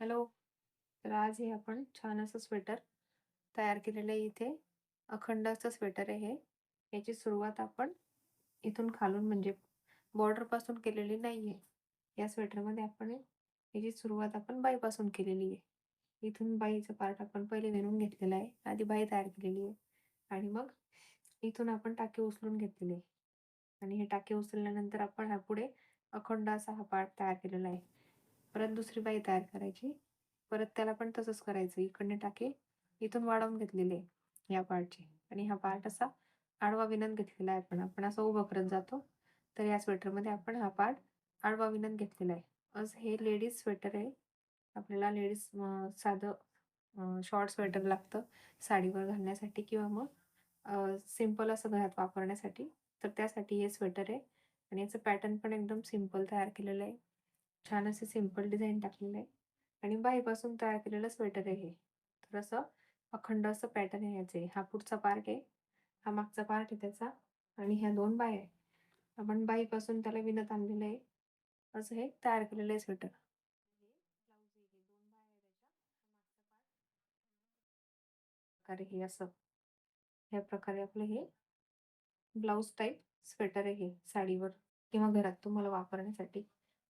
Hello तर आज हे आपण छान असं स्वेटर तयार केलेलं आहे इथे. अखंड असं स्वेटर आहे हे. याची सुरुवात आपण इथून खालून म्हणजे बॉर्डरपासून केलेली नाही आहे या स्वेटरमध्ये आपण याची सुरुवात आपण बाईपासून केलेली आहे. इथून बाईचा पार्ट आपण पहिले विणून घेतलेला आहे. आधी बाई तयार केलेली आहे. आणि मग इथून आपण टाके उचलून घेतलेले आहे. आणि हे टाके उचलल्यानंतर आपण हा पुढे अखंड असा हा पार्ट तयार केलेला आहे. परत दुसरी बाई तयार करायची. परत त्याला पण तसंच करायचं. इकडने टाके इथून वाढवून घेतलेले या पार्टचे. आणि हा पार्ट असा आडवा विनंत घेतलेला आहे आपण. आपण असं उभं करत जातो तर या स्वेटरमध्ये आपण हा पार्ट आडवा विनंत घेतलेला आहे. असं हे लेडीज स्वेटर आहे. आपल्याला लेडीज साधं शॉर्ट स्वेटर लागतं साडीवर घालण्यासाठी किंवा मग सिंपल असं घरात वापरण्यासाठी. तर त्यासाठी हे स्वेटर आहे. आणि याचं पॅटर्न पण एकदम सिंपल तयार केलेलं आहे. छान असे सिंपल डिझाईन टाकलेलं आहे आणि बाईपासून तयार केलेलं स्वेटर आहे हे. तर असं अखंड असं पॅटर्न आहे याचे. हा पुढचा पार्ट आहे. हा मागचा पार्ट आहे त्याचा. आणि ह्या दोन बाय आहे आपण बाईपासून त्याला विणत आणलेलं आहे. असं हे तयार केलेलं आहे स्वेटर. हे असं. या प्रकारे आपलं हे ब्लाऊज टाईप स्वेटर आहे साडीवर किंवा घरात तुम्हाला वापरण्यासाठी.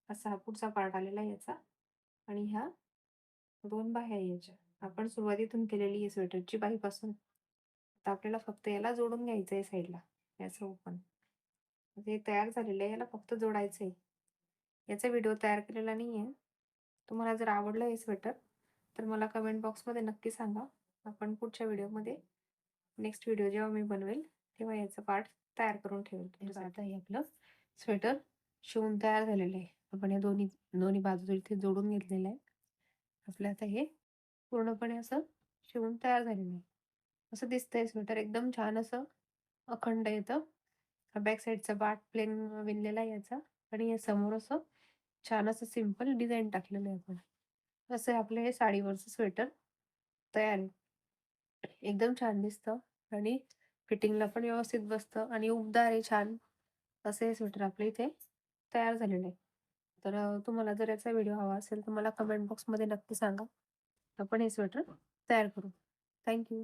असा हा पुढचा पार्ट आलेला आहे याचा. आणि ह्या दोन बाह्या आहे याच्या. आपण सुरुवातीतून केलेली आहे स्वेटरची बाहीपासून. आता आपल्याला फक्त याला जोडून घ्यायचं आहे साईडला याचं ओपन हे तयार झालेलं आहे याला फक्त जोडायचं आहे. याचा व्हिडिओ तयार केलेला नाही आहे तुम्हाला जर आवडलं हे स्वेटर तर मला कमेंट बॉक्समध्ये नक्की सांगा. आपण पुढच्या व्हिडिओमध्ये नेक्स्ट व्हिडिओ जेव्हा मी बनवेल तेव्हा याचा पार्ट तयार करून ठेवेल आता हे आपलं स्वेटर शिवून तयार झालेलं आहे. आपण या दोन्ही दोन्ही बाजू इथे जोडून घेतलेलं आहे. आपलं आता हे पूर्णपणे असं शिवून तयार झालेलं आहे. असं दिसतंय स्वेटर एकदम छान असं अखंड येतं. बॅक साईडचा बाट प्लेन विणलेला आहे याचा. आणि या समोर असं छान असं सिंपल डिझाईन टाकलेलं आहे आपण. असं आपलं हे साडीवरचं स्वेटर तयार आहे. एकदम छान दिसतं. आणि फिटिंगला पण व्यवस्थित बसतं. आणि उबदार आहे छान. असं हे स्वेटर आपलं इथे. तयार झालेलं आहे. तर तुम्हाला जर याचा व्हिडिओ हवा असेल तर मला कमेंट बॉक्समध्ये नक्की सांगा. आपण हे स्वेटर तयार करू. थँक्यू